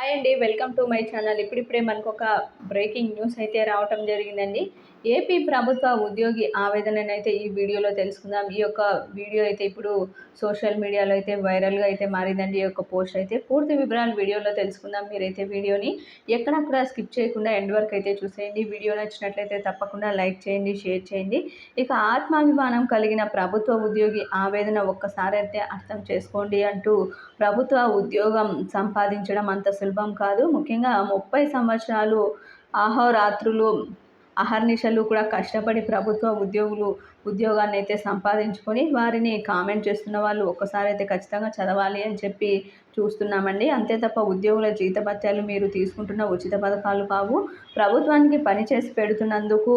Hi అండి welcome to my channel. ఇప్పుడిప్పుడే మనకు ఒక బ్రేకింగ్ న్యూస్ అయితే రావటం జరిగిందండి. ఏపీ ప్రభుత్వ ఉద్యోగి ఆవేదననైతే ఈ వీడియోలో తెలుసుకుందాం. ఈ యొక్క వీడియో అయితే ఇప్పుడు సోషల్ మీడియాలో అయితే వైరల్గా అయితే మారిందండి. ఈ యొక్క పోస్ట్ అయితే పూర్తి వివరాలు వీడియోలో తెలుసుకుందాం. మీరైతే వీడియోని ఎక్కడక్కడ స్కిప్ చేయకుండా ఎండ్ వరకు అయితే చూసేయండి. వీడియో నచ్చినట్లయితే తప్పకుండా లైక్ చేయండి షేర్ చేయండి. ఇక ఆత్మాభిమానం కలిగిన ప్రభుత్వ ఉద్యోగి ఆవేదన ఒక్కసారి అయితే అర్థం చేసుకోండి అంటూ ప్రభుత్వ ఉద్యోగం సంపాదించడం అంత సులభం కాదు. ముఖ్యంగా ముప్పై సంవత్సరాలు ఆహోరాత్రులు అహర్నిశలు కూడా కష్టపడి ప్రభుత్వ ఉద్యోగులు ఉద్యోగాన్ని అయితే సంపాదించుకొని వారిని కామెంట్ చేస్తున్న వాళ్ళు ఒక్కసారి అయితే ఖచ్చితంగా చదవాలి అని చెప్పి చూస్తున్నామండి. అంతే తప్ప ఉద్యోగుల జీతభత్యాలు మీరు తీసుకుంటున్న ఉచిత పథకాలు కావు. ప్రభుత్వానికి పనిచేసి పెడుతున్నందుకు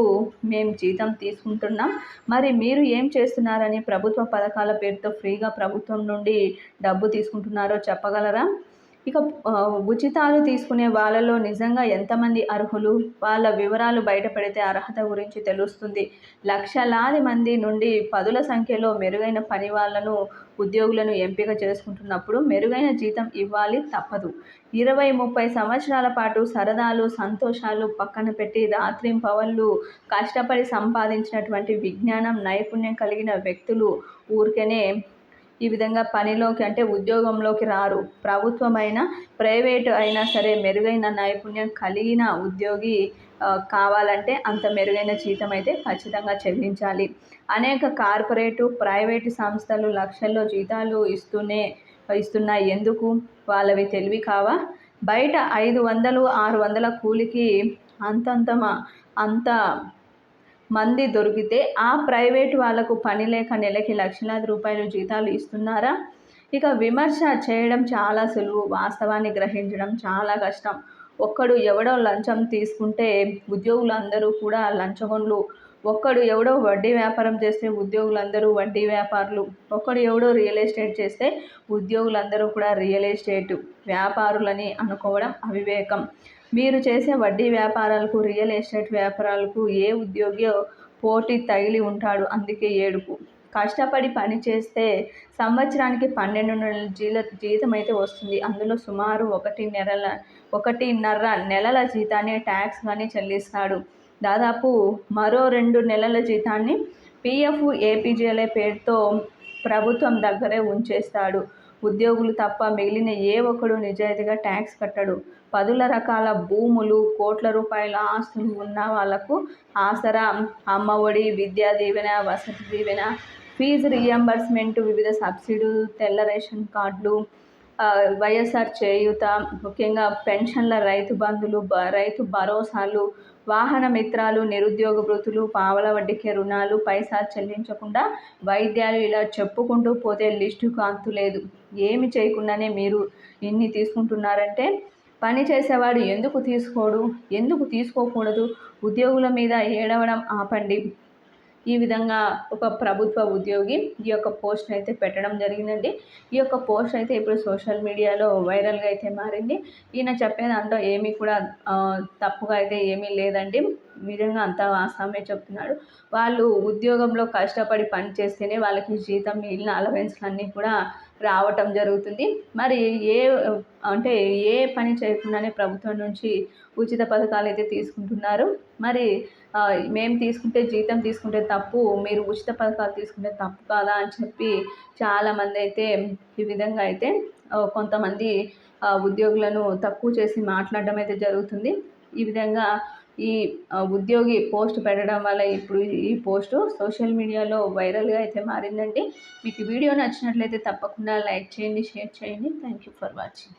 మేము జీతం తీసుకుంటున్నాం. మరి మీరు ఏం చేస్తున్నారని ప్రభుత్వ పథకాల పేరుతో ఫ్రీగా ప్రభుత్వం నుండి డబ్బు తీసుకుంటున్నారో చెప్పగలరా? ఇక ఉచితాలు తీసుకునే వాళ్ళలో నిజంగా ఎంతమంది అర్హులు? వాళ్ళ వివరాలు బయటపడితే అర్హత గురించి తెలుస్తుంది. లక్షలాది మంది నుండి పదుల సంఖ్యలో మెరుగైన పని వాళ్ళను ఉద్యోగులను ఎంపిక చేసుకుంటున్నప్పుడు మెరుగైన జీతం ఇవ్వాలి తప్పదు. ఇరవై ముప్పై సంవత్సరాల పాటు సరదాలు సంతోషాలు పక్కన పెట్టి రాత్రింపవళ్ళు కష్టపడి సంపాదించినటువంటి విజ్ఞానం నైపుణ్యం కలిగిన వ్యక్తులు ఊరికనే ఈ విధంగా పనిలోకి అంటే ఉద్యోగంలోకి రారు. ప్రభుత్వమైన ప్రైవేటు అయినా సరే మెరుగైన నైపుణ్యం కలిగిన ఉద్యోగి కావాలంటే అంత మెరుగైన జీతం అయితే ఖచ్చితంగా చెల్లించాలి. అనేక కార్పొరేటు ప్రైవేటు సంస్థలు లక్షల్లో జీతాలు ఇస్తూనే ఇస్తున్నాయి ఎందుకు? వాళ్ళవి తెలివి కావా? బయట ఐదు వందలు ఆరు వందల కూలికి అంతంత అంత మంది దొరికితే ఆ ప్రైవేట్ వాళ్ళకు పని లేక నెలకి లక్షలాది రూపాయలు జీతాలు ఇస్తున్నారా? ఇక విమర్శ చేయడం చాలా సులువు. వాస్తవాన్ని గ్రహించడం చాలా కష్టం. ఒక్కడు ఎవడో లంచం తీసుకుంటే ఉద్యోగులందరూ కూడా లంచగొండ్లు. ఒక్కడు ఎవడో వడ్డీ వ్యాపారం చేస్తే ఉద్యోగులందరూ వడ్డీ వ్యాపారులు. ఒక్కడు ఎవడో రియల్ ఎస్టేట్ చేస్తే ఉద్యోగులందరూ కూడా రియల్ ఎస్టేట్. వ్యాపారులని అనుకోవడం అవివేకం. మీరు చేసే వడ్డీ వ్యాపారాలకు రియల్ ఎస్టేట్ వ్యాపారాలకు ఏ ఉద్యోగి పోటీ తగిలి ఉంటాడు? అందుకే ఏడుపు. కష్టపడి పని చేస్తే సంవత్సరానికి పన్నెండు నెలల జీల జీతం అయితే వస్తుంది. అందులో సుమారు ఒకటి నెలల ఒకటిన్నర నెలల జీతాన్ని ట్యాక్స్ కానీ చెల్లిస్తాడు. దాదాపు మరో రెండు నెలల జీతాన్ని పిఎఫ్ ఏపీజేలే పేరుతో ప్రభుత్వం దగ్గరే ఉంచేస్తాడు. ఉద్యోగులు తప్ప మిగిలిన ఏ ఒక్కడు నిజాయితీగా ట్యాక్స్ కట్టడు. పదుల రకాల భూములు కోట్ల రూపాయల ఆస్తులు ఉన్న వాళ్ళకు ఆసరా అమ్మఒడి విద్యా దీవెన వసతి దీవెన ఫీజు రియంబర్స్మెంట్ వివిధ సబ్సిడీలు తెల్ల రేషన్ కార్డులు వైఎస్ఆర్ చేయూత ముఖ్యంగా పెన్షన్ల రైతు బంధులు రైతు భరోసాలు వాహన మిత్రాలు నిరుద్యోగ వృత్తులు పావల వడ్డీకి రుణాలు పైసా చెల్లించకుండా వైద్యాలు ఇలా చెప్పుకుంటూ పోతే లిస్టుకు అంతులేదు ఏమి చేయకుండానే మీరు ఇన్ని తీసుకుంటున్నారంటే పని చేసేవాడు ఎందుకు తీసుకోడు? ఎందుకు తీసుకోకూడదు? ఉద్యోగుల మీద ఏడవడం ఆపండి. ఈ విధంగా ఒక ప్రభుత్వ ఉద్యోగి ఈ యొక్క పోస్ట్ అయితే పెట్టడం జరిగిందండి. ఈ యొక్క పోస్ట్ అయితే ఇప్పుడు సోషల్ మీడియాలో వైరల్గా అయితే మారింది. ఈయన చెప్పే దాంట్లో ఏమీ కూడా తప్పుగా అయితే ఏమీ లేదండి. నిజంగా అంతా వాస్తవమే చెప్తున్నాడు. వాళ్ళు ఉద్యోగంలో కష్టపడి పని చేస్తేనే వాళ్ళకి జీతం మిగిలిన అలవెన్స్లు అన్నీ కూడా రావటం జరుగుతుంది. మరి ఏ అంటే ఏ పని చేయకుండానే ప్రభుత్వం నుంచి ఉచిత పథకాలు అయితే తీసుకుంటున్నారు? మరి మేము తీసుకుంటే జీతం తీసుకుంటే తప్పు మీరు ఉచిత పథకాలు తీసుకుంటే తప్పు కాదా అని చెప్పి చాలామంది అయితే ఈ విధంగా అయితే కొంతమంది ఉద్యోగులను తక్కువ చేసి మాట్లాడడం అయితే జరుగుతుంది. ఈ విధంగా ఈ ఉద్యోగి పోస్ట్ పెట్టడం వల్ల ఇప్పుడు ఈ పోస్టు సోషల్ మీడియాలో వైరల్గా అయితే మారిందండి. మీకు వీడియో నచ్చినట్లయితే తప్పకుండా లైక్ చేయండి షేర్ చేయండి. Thank you for watching.